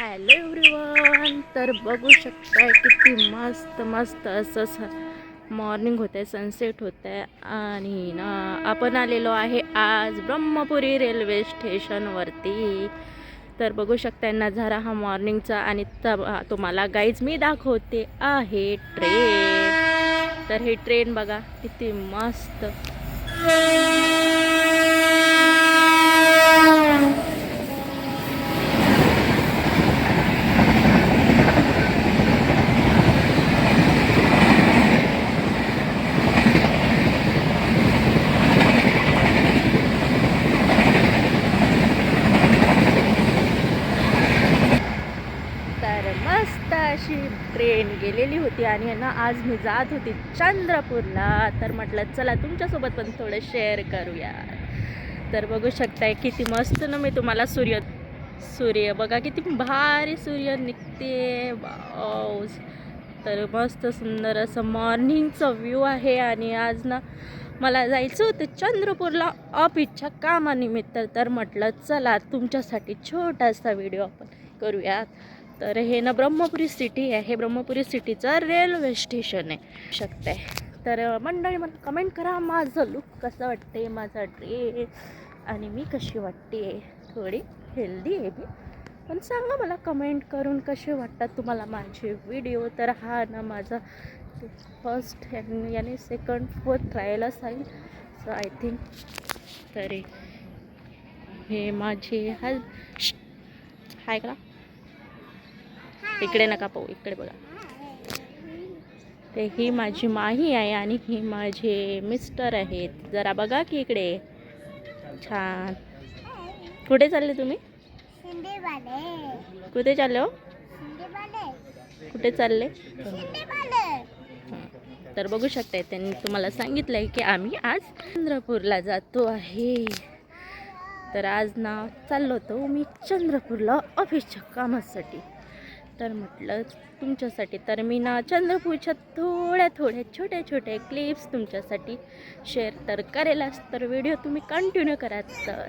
Hello everyone तर बघू शकताय किती मस्त मस्त असं मॉर्निंग होत आहे सनसेट होत आहे आणि ना आपण आलेलो आहे आज ब्रह्मपुरी रेल्वे स्टेशनवरती तर बघू शकताय नजारा हा मॉर्निंगचा आणि तुम्हाला गाईज मी दाखवते आहे ट्रेन तर हे ट्रेन बघा किती मस्त. तर मस्त अशी ट्रेन गेलेली होती आणि ना आज मी जात होती चंद्रपूरला. तर म्हटलं चला तुमच्यासोबत पण थोडं शेअर करूया. तर बघू शकताय किती मस्त ना मी तुम्हाला सूर्य सूर्य बघा किती भारी सूर्य निघते. वाव. तर मस्त सुंदर असं मॉर्निंगचं व्ह्यू आहे आणि आज ना मला जायचं होतं चंद्रपूरला ऑफिसच्या कामानिमित्त. तर म्हटलं चला तुमच्यासाठी छोटासा व्हिडिओ आपण करूयात. तर हे ना ब्रह्मपुरी सिटी आहे. हे ब्रह्मपुरी सिटीचं रेल्वे स्टेशन आहे. शकते. तर मंडळी मला कमेंट करा माझं लुक कसं वाटते माझा ड्रेस आणि मी कशी वाटते. थोडी हेल्दी आहे मी. पण सांगा मला कमेंट करून कसे वाटतात तुम्हाला माझे व्हिडिओ तर हा ना माझा फर्स्ट याने सेकंड फोर्थ राहायला असाईल सो आय थिंक तरी हे माझे हा हाय का? इकडे नका पाहू इकडे बघा. ते ही माझी माही आहे आणि ही माझे मिस्टर आहेत. जरा बघा की इकडे. छान. कुठे चालले तुम्ही? कुठे चालले हो? कुठे चालले? हं. तर बघू शकताय त्यांनी तुम्हाला सांगितलं आहे की आम्ही आज चंद्रपूरला जातो आहे. तर आज ना चाललो होतो मी चंद्रपूरला ऑफिसच्या कामासाठी. तर म्हटलं तुमच्यासाठी तर मी ना चंद्रपूरच्या थोड्या थोड्या छोट्या छोट्या क्लिप्स तुमच्यासाठी शेअर तर करेलच तर व्हिडिओ तुम्ही कंटिन्यू करा तर.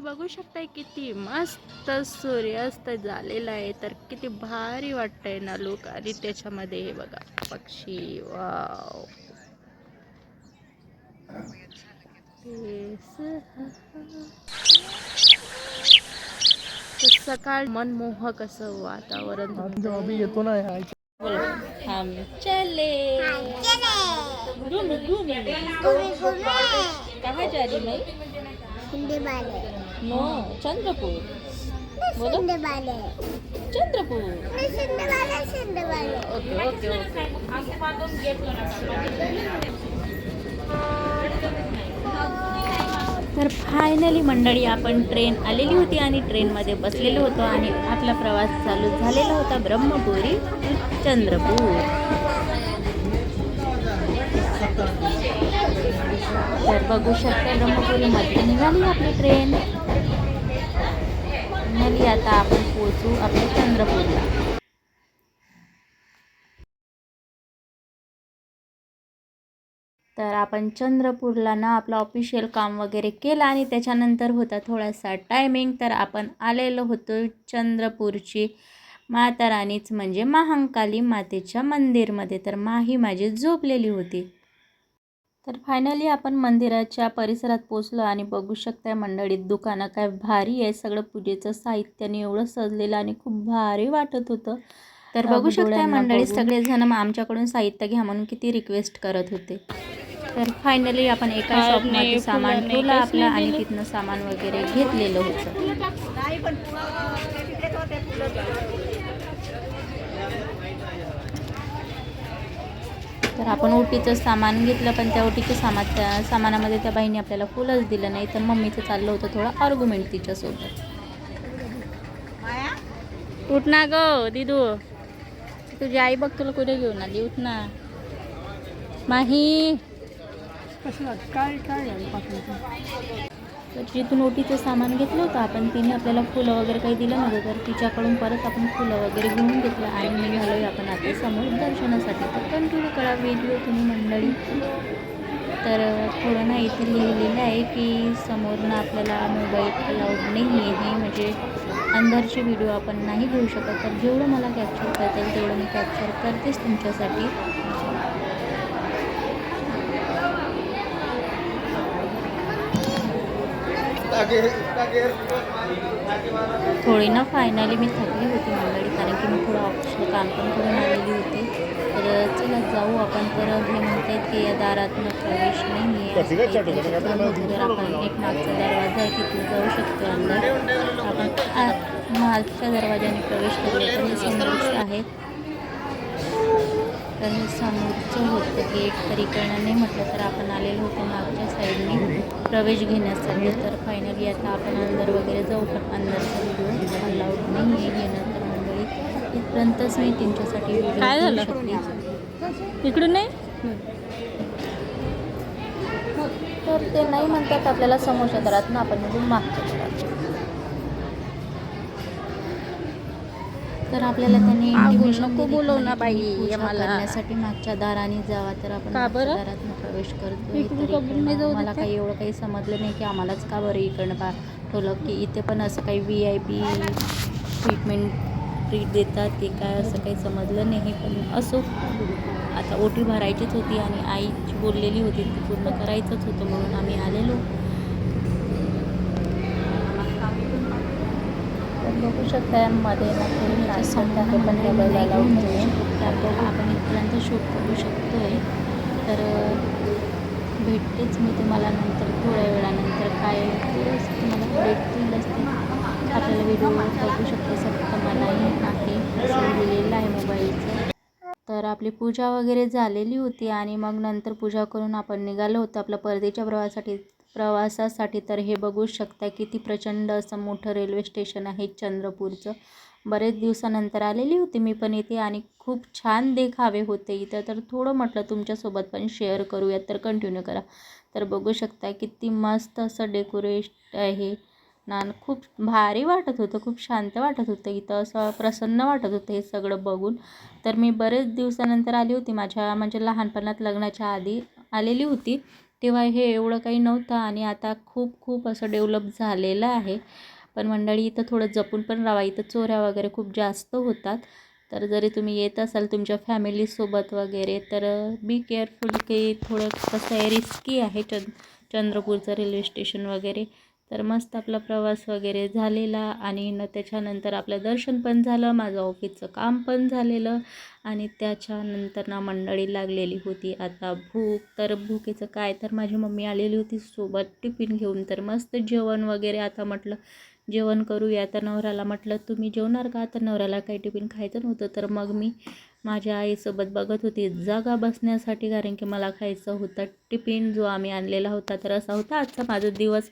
बघू शकताय किती मस्त सूर्यास्त झालेला आहे तर किती भारी वाटतंय ना लोक आणि त्याच्यामध्ये हे बघा पक्षी वाव तर सकाळ मनमोहक असं वातावरण येतो ना चले घूमी घूमी. कहाँ जा रही मैं शिंदेवाले नो चंद्रपुर. बोलो. चंद्रपुर. Okay okay okay. तर फायनली मंडळी आपण ट्रेन आलेली होती आणि ट्रेनमध्ये बसलेलो होतो आणि आपला प्रवास चालू झालेला होता ब्रह्मपुरी चंद्रपूर. तर बघू शकता ब्रह्मपुरीमध्ये निघाली आपली ट्रेन निघाली आता आपण पोचू आपल्या चंद्रपूरला. तर आपण चंद्रपूरला ना आपलं ऑफिशियल काम वगैरे केलं आणि त्याच्यानंतर होता थोडासा टायमिंग तर आपण आलेलो होतो चंद्रपूरची माता राणीच म्हणजे महांकाली मातेच्या मंदिरमध्ये. तर माही माझी झोपलेली होती. तर फायनली आपण मंदिराच्या परिसरात पोचलो आणि बघू शकता मंडळीत दुकानं काय भारी आहे. सगळं पूजेचं साहित्याने एवढं सजलेलं आणि खूप भारी वाटत होतं. तर बघू शकता मंडळी. सगळेजण आमच्याकडून साहित्य घ्या म्हणून किती रिक्वेस्ट करत होते. तर फायनली आपण एका शॉपमध्ये सामान ठेवलं आपलं आणि. तिथनं सामान वगैरे घेतलेलं होतं. तर आपण ओटीचं सामान घेतलं पण त्या ओटीच्या सामान त्या सामानामध्ये त्या बाईने आपल्याला फुलंच दिलं नाही तर मम्मीचं चाललं होतं थोडं आर्ग्युमेंट तिच्यासोबत. उठ ना ग दिदू. तुझी आई बघ तुला कुठे घेऊन आली? उठ ना. माही. कसं काय काय पाठवायचं तर जिथून ओटीचं सामान घेतलं होतं आपण तिने आपल्याला फुलं वगैरे काही दिलं नव्हतं तर तिच्याकडून परत आपण फुलं वगैरे घेऊन घेतलं आणि निघालो आपण आता समोर दर्शनासाठी. तर कंटिन्यू करा व्हिडिओ तुम्ही मंडळी. तर थोडं ना इथे लिहिलेलं आहे की समोरनं आपल्याला मोबाईल अलाउड नाही आहे म्हणजे अंदरचे व्हिडिओ आपण नाही घेऊ शकत. तर जेवढं मला कॅप्चर करता येईल तेवढं मी कॅप्चर करतेच तुमच्यासाठी. थोडी ना फायनली मी थकली होती मंडळी कारण की मी थोडं ऑफिसला काम पण करून आलेली होती. तर चला जाऊ आपण तर हे म्हणतात की या दारातनं प्रवेश नाही आहे आपण एक मागचा दरवाजा आहे तिथे जाऊ शकतो अंदर. आपण मागच्या दरवाजाने प्रवेश केले तर हे समोरच आहेत. तर हे समोरचं होतं की एक इकडनं नाही म्हटलं तर आपण आलेलो होतो मागच्या साईडने प्रवेश घेण्यासाठी. तर फायनली आता आपण अंदर वगैरे जाऊ पण अंदरचा व्हिडिओ अलाउड नाही आहे घेणं तर मंडळी इथपर्यंतच मी तुमच्यासाठी काय झालं? इकडून नाही? तर ते नाही म्हणतात आपल्याला समोरच्या दरातनं आपण निघून मागच्या दरात तर आपल्याला त्यांनी नको बोलव ना बाई, मला. करण्यासाठी मागच्या दाराने जावा तर आपण का मागच्या बरं? दारातनं प्रवेश करतोय इकडून तर का बरं नाही इकडनं जाऊ मला देते? काही एवढं काही समजलं नाही की आम्हालाच का बरं इकडनं पाठवलं की इथे पण असं काही V I P treatment treat देतात ते काय असं काही समजलं नाही पण असो आता ओटी भरायचीच होती आणि आईची बोललेली होती ती पूर्ण करायचंच होतं म्हणून आम्ही आलेलो तर बघू शकता मध्ये ना थोडी पण आपण इथपर्यंत शूट करू शकतो आहे तर भेटतेच मी तुम्हाला नंतर थोड्या वेळानंतर. काय तुम्हाला भेटतीलच ते आपल्याला व्हिडिओ बघू शकतो. सक्त मलाही आहे असं लिहिलेलं आहे मोबाईलचं तर आपली पूजा वगैरे झालेली होती आणि मग नंतर पूजा करून आपण निघालो होतो आपल्या परदेच्या प्रवासासाठी. प्रवासासाठी. तर हे बघू शकता किती प्रचंड असं मोठं रेल्वे स्टेशन आहे चंद्रपूरचं. बरेच दिवसानंतर आलेली होती मी पण इथे आणि खूप छान देखावे होते इथं. तर थोडं म्हटलं तुमच्यासोबत पण शेअर करूयात तर कंटिन्यू करा. तर बघू शकता किती मस्त असं डेकोरेट आहे. ना खूप भारी वाटत होतं खूप शांत वाटत होतं इथं असं प्रसन्न वाटत होतं हे सगळं बघून. तर मी बरेच दिवसानंतर आली होती माझ्या म्हणजे लहानपणात लग्नाच्या आधी आलेली होती. तेव्हा हे एवढं काही नव्हतं आणि आता खूप खूप असं डेव्हलप झालेलं आहे. पण मंडळी इथं थोडं जपून पण राहा. इथं चोऱ्या वगैरे खूप जास्त होतात. तर जरी तुम्ही येत असाल तुमच्या फॅमिलीसोबत वगैरे तर बी केअरफुल की थोडं कसं आहे रिस्की आहे चंद चंद्रपूरचं रेल्वे स्टेशन वगैरे. तर मस्त आपला प्रवास वगैरे झालेला आणि न त्याच्यानंतर आपलं दर्शन पण झालं माझं ऑफिसचं काम पण झालेलं आणि त्याच्यानंतर ना मंडळी लागलेली होती. आता भूक तर भूकेचं काय? तर माझी मम्मी आलेली होती सोबत टिफिन घेऊन. तर मस्त जेवण वगैरे आता म्हटलं जेवण करूया. तर नवऱ्याला म्हटलं तुम्ही जेवणार का? तर नवऱ्याला काही टिफिन खायचं नव्हतं. तर मग मी माझ्या आईसोबत बघत होती जागा बसण्यासाठी कारण की मला खायचं होतं टिफिन जो आम्ही आणलेला होता तर असा होता आजचा माझा दिवस.